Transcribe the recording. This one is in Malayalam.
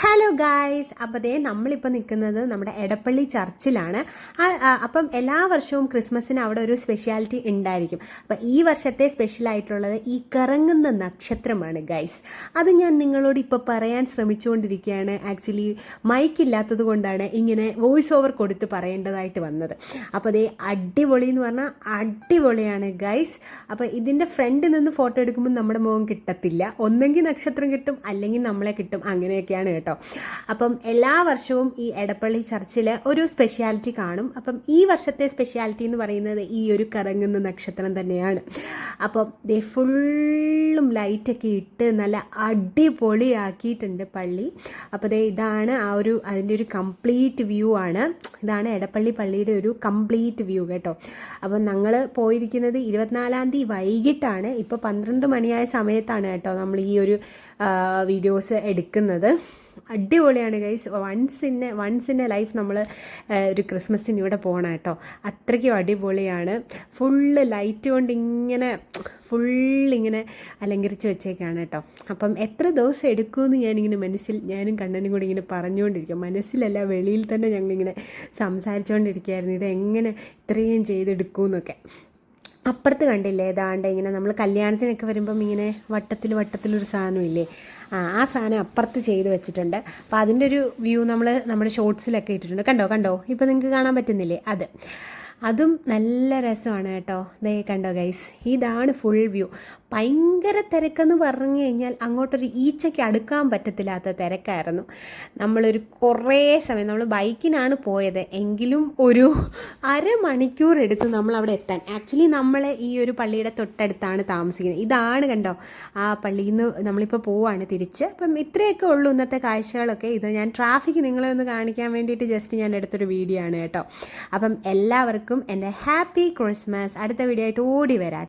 ഹലോ ഗായ്സ് അപ്പോൾ ദേ നമ്മളിപ്പോൾ നിൽക്കുന്നത് നമ്മുടെ എടപ്പള്ളി ചർച്ചിലാണ്. അപ്പം എല്ലാ വർഷവും ക്രിസ്മസിന് അവിടെ ഒരു സ്പെഷ്യാലിറ്റി ഉണ്ടായിരിക്കും. അപ്പം ഈ വർഷത്തെ സ്പെഷ്യൽ ആയിട്ടുള്ളത് ഈ കറങ്ങുന്ന നക്ഷത്രമാണ് ഗൈസ് അത് ഞാൻ നിങ്ങളോട് ഇപ്പോൾ പറയാൻ ശ്രമിച്ചുകൊണ്ടിരിക്കുകയാണ്. ആക്ച്വലി മൈക്ക് ഇല്ലാത്തത് കൊണ്ടാണ് ഇങ്ങനെ വോയിസ് ഓവർ കൊടുത്ത് പറയേണ്ടതായിട്ട് വന്നത്. അപ്പോൾ അതേ അടിപൊളി എന്ന് പറഞ്ഞാൽ അടിപൊളിയാണ് ഗൈസ് അപ്പോൾ ഇതിന്റെ ഫ്രണ്ടിൽ നിന്ന് ഫോട്ടോ എടുക്കുമ്പോൾ നമ്മുടെ മുഖം കിട്ടത്തില്ല. ഒന്നെങ്കിൽ നക്ഷത്രം കിട്ടും അല്ലെങ്കിൽ നമ്മളെ കിട്ടും. അങ്ങനെയൊക്കെയാണ് കേട്ടോ. അപ്പം എല്ലാ വർഷവും ഈ എടപ്പള്ളി ചർച്ചിൽ ഒരു സ്പെഷ്യാലിറ്റി കാണും. അപ്പം ഈ വർഷത്തെ സ്പെഷ്യാലിറ്റി എന്ന് പറയുന്നത് ഈ ഒരു കറങ്ങുന്ന നക്ഷത്രം തന്നെയാണ്. അപ്പം ദേ ഫുള്ളും ലൈറ്റൊക്കെ ഇട്ട് നല്ല അടിപൊളിയാക്കിയിട്ടുണ്ട് പള്ളി. അപ്പോൾ ദേ ഇതാണ് ആ ഒരു അതിന്റെ ഒരു കംപ്ലീറ്റ് വ്യൂ ആണ്. ഇതാണ് എടപ്പള്ളി പള്ളിയുടെ ഒരു കംപ്ലീറ്റ് വ്യൂ കേട്ടോ. അപ്പം ഞങ്ങൾ പോയിരിക്കുന്നത് ഇരുപത്തിനാലാം തീയതി വൈകിട്ടാണ്. ഇപ്പോൾ പന്ത്രണ്ട് മണിയായ സമയത്താണ് കേട്ടോ നമ്മൾ ഈ ഒരു വീഡിയോസ് എടുക്കുന്നത്. അടിപൊളിയാണ് guys once in once in a life നമ്മൾ ഒരു ക്രിസ്മസിന് ഇവിടെ പോകണം കേട്ടോ. അത്രയ്ക്കും അടിപൊളിയാണ്. ഫുള്ള് ലൈറ്റ് കൊണ്ട് ഇങ്ങനെ ഫുള്ളിങ്ങനെ അലങ്കരിച്ച് വെച്ചേക്കാണ് കേട്ടോ. അപ്പം എത്ര ദിവസം എടുക്കുമെന്ന് ഞാനിങ്ങനെ മനസ്സിൽ ഞാനും കണ്ണനും കൂടി ഇങ്ങനെ പറഞ്ഞുകൊണ്ടിരിക്കും. മനസ്സിലല്ല വെളിയിൽ തന്നെ ഞങ്ങളിങ്ങനെ സംസാരിച്ചുകൊണ്ടിരിക്കുകയായിരുന്നു. ഇത് എങ്ങനെ ഇത്രയും ചെയ്തെടുക്കുമെന്നൊക്കെ. അപ്പുറത്ത് കണ്ടില്ലേ ഏതാണ്ട് ഇങ്ങനെ നമ്മൾ കല്യാണത്തിനൊക്കെ വരുമ്പം ഇങ്ങനെ വട്ടത്തിൽ വട്ടത്തിലൊരു സാധനമില്ലേ? ആ ആ സാധനം അപ്പുറത്ത് ചെയ്ത് വെച്ചിട്ടുണ്ട്. അപ്പോൾ അതിന്റെ ഒരു വ്യൂ നമ്മൾ നമ്മുടെ ഷോർട്സിലൊക്കെ ഇട്ടിട്ടുണ്ട്. കണ്ടോ കണ്ടോ? ഇപ്പോൾ നിങ്ങൾക്ക് കാണാൻ പറ്റുന്നില്ലേ? അത്. അതും നല്ല രസമാണ് കേട്ടോ. ദേ കണ്ടോ ഗൈസ് ഇതാണ് ഫുൾ വ്യൂ ഭയങ്കര തിരക്കെന്ന് പറഞ്ഞു കഴിഞ്ഞാൽ അങ്ങോട്ടൊരു ഈച്ചയ്ക്ക് അടുക്കാൻ പറ്റത്തില്ലാത്ത തിരക്കായിരുന്നു. നമ്മളൊരു കുറേ സമയം നമ്മൾ ബൈക്കിനാണ് പോയത്. എങ്കിലും ഒരു അരമണിക്കൂർ എടുത്ത് നമ്മൾ അവിടെ എത്താൻ. ആക്ച്വലി നമ്മൾ ഈ ഒരു പള്ളിയുടെ തൊട്ടടുത്താണ് താമസിക്കുന്നത്. ഇതാണ് കണ്ടോ? ആ പള്ളിയിൽ നിന്ന് നമ്മളിപ്പോൾ പോവാണ് തിരിച്ച്. അപ്പം ഇത്രയൊക്കെ ഉള്ളൂ ഇന്നത്തെ കാഴ്ചകളൊക്കെ. ഇത് ഞാൻ ട്രാഫിക് നിങ്ങളെ ഒന്ന് കാണിക്കാൻ വേണ്ടിയിട്ട് ജസ്റ്റ് ഞാൻ എടുത്തൊരു വീഡിയോ ആണ് കേട്ടോ. അപ്പം എല്ലാവർക്കും എന്റെ ഹാപ്പി ക്രിസ്മസ്. അടുത്ത വീഡിയോ ആയിട്ട് ഓടി വരാം.